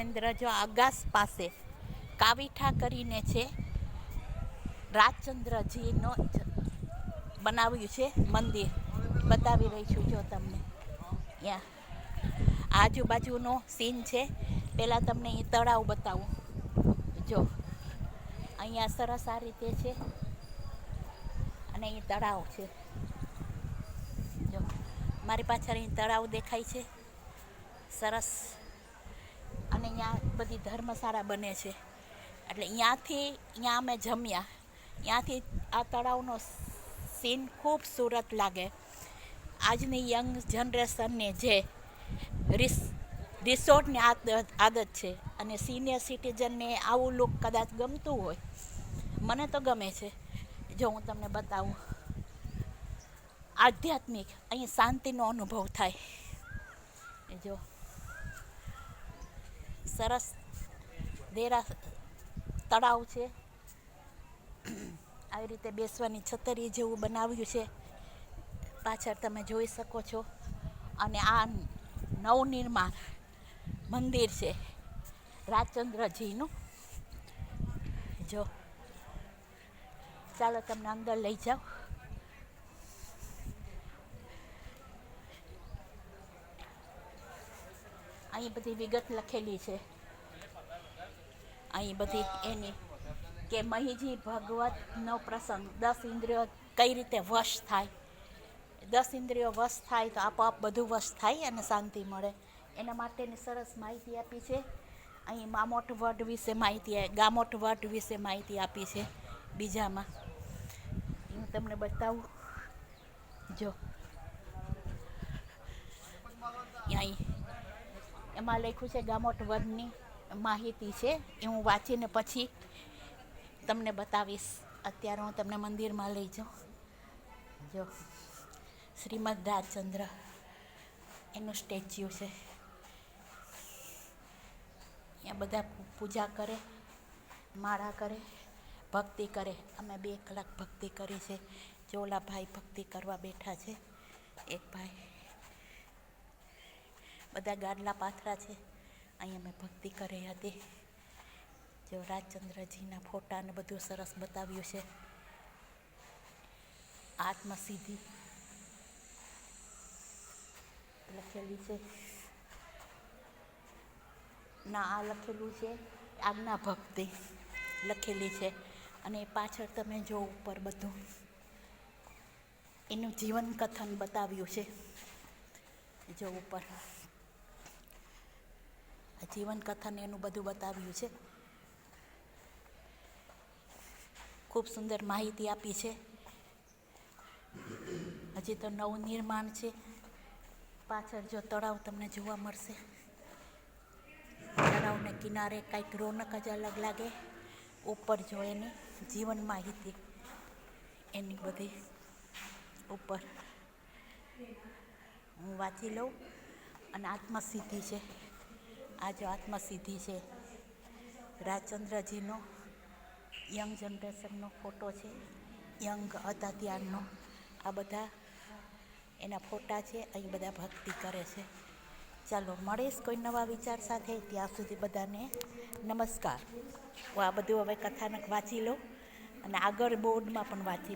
અંદર જો આગાસ પાસે કાવીઠા કરીને છે, રાજચંદ્રજીનો બનાવ્યું છે મંદિર. બતાવી રહી છું જો તમને. ત્યાં આજુબાજુનો સીન છે. પહેલાં તમને એ તળાવ બતાવું. જો. અહીંયા સરસ આ રીતે છે. અને અહીં તળાવ છે. જો. મારી પાછળ અહીં તળાવ દેખાય છે. સરસ. અને અહીંયા બધી ધર્મશાળા બને છે. એટલે અહીંયાથી અહીંયા અમે જમ્યા. ત્યાંથી આ તળાવનો સીન ખૂબ સુરત લાગે. આજની યંગ જનરેશનને જે રિસ, રિસોર્ટની આદત આદત છે અને સિનિયર સિટીઝનને આવું લુક કદાચ ગમતું હોય, મને તો ગમે છે. જો હું તમને બતાવું. આધ્યાત્મિક, અહીં શાંતિનો અનુભવ થાય. જો. સરસ દેરા તળાવ છે. આવી રીતે બેસવાની છતરી જેવું બનાવ્યું છે. પાછળ તમે જોઈ શકો છો. અને આ નવનિર્માણ મંદિર છે. રાજચંદ્રજીનું જો. ચાલો તમને અંદર લઈ જાઓ અહીં બધી વિગત લખેલી છે. અહીં બધી એની કે મહીજી ભગવતનો પ્રસંગ, દસ ઇન્દ્રિયો કઈ રીતે વશ થાય? દસ ઇન્દ્રિયો વશ થાય તો આપોઆપ બધું વશ થાય અને શાંતિ મળે. એના માટેની સરસ માહિતી આપી છે. અહીં મામોટ વડ વિશે માહિતી ગામોટ વડ વિશે માહિતી આપી છે બીજામાં. હું તમને બતાવું. જો. અહીં એમાં લખ્યું છે ગામોટ વનની માહિતી છે, એ હું વાંચીને પછી તમને બતાવીશ. અત્યારે હું તમને મંદિરમાં લઈ જાઉં. જો, શ્રીમદ રાજચંદ્ર, એનું સ્ટેચ્યુ છે. ત્યાં બધા પૂજા કરે, માળા કરે, ભક્તિ કરે. અમે બે કલાક ભક્તિ કરી છે. ચોલા ભાઈ ભક્તિ કરવા બેઠા છે. એક ભાઈ બધા ગાડલા પાથરા છે. અહીં અમે ભક્તિ કરી હતી. જો રાજચંદ્રજીના ફોટા ને બધું સરસ બતાવ્યું છે. આત્મસિદ્ધિ લખેલી છે. ના, આ લખેલું છે આજ્ઞા ભક્તિ લખેલી છે. અને પાછળ તમે જો ઉપર બધું એનું જીવન કથન બતાવ્યું છે. જો ઉપર. જીવન કથાને એનું બધું બતાવ્યું છે. ખૂબ સુંદર માહિતી આપી છે. હજી તો નવું નિર્માણ છે. પાછળ જો તળાવ તમને જોવા મળશે. તળાવને કિનારે કંઈક રોનક જ અલગ લાગે. ઉપર જો એની જીવન માહિતી, એની બધી ઉપર. હું વાંચી લઉં અને આત્મસિદ્ધિ છે. આ જો આત્મસિદ્ધિ છે. રાજચંદ્રજીનો, યંગ જનરેશનનો ફોટો છે, યંગ હતા ત્યારનો આ બધા એના ફોટા છે, અહીં બધા ભક્તિ કરે છે. ચાલો મળીશ કોઈ નવા વિચાર સાથે? ત્યાં સુધી બધાને નમસ્કાર. હું આ બધું હવે કથાનક વાંચી લઉં અને આગળ બોર્ડમાં પણ વાંચી લઉં.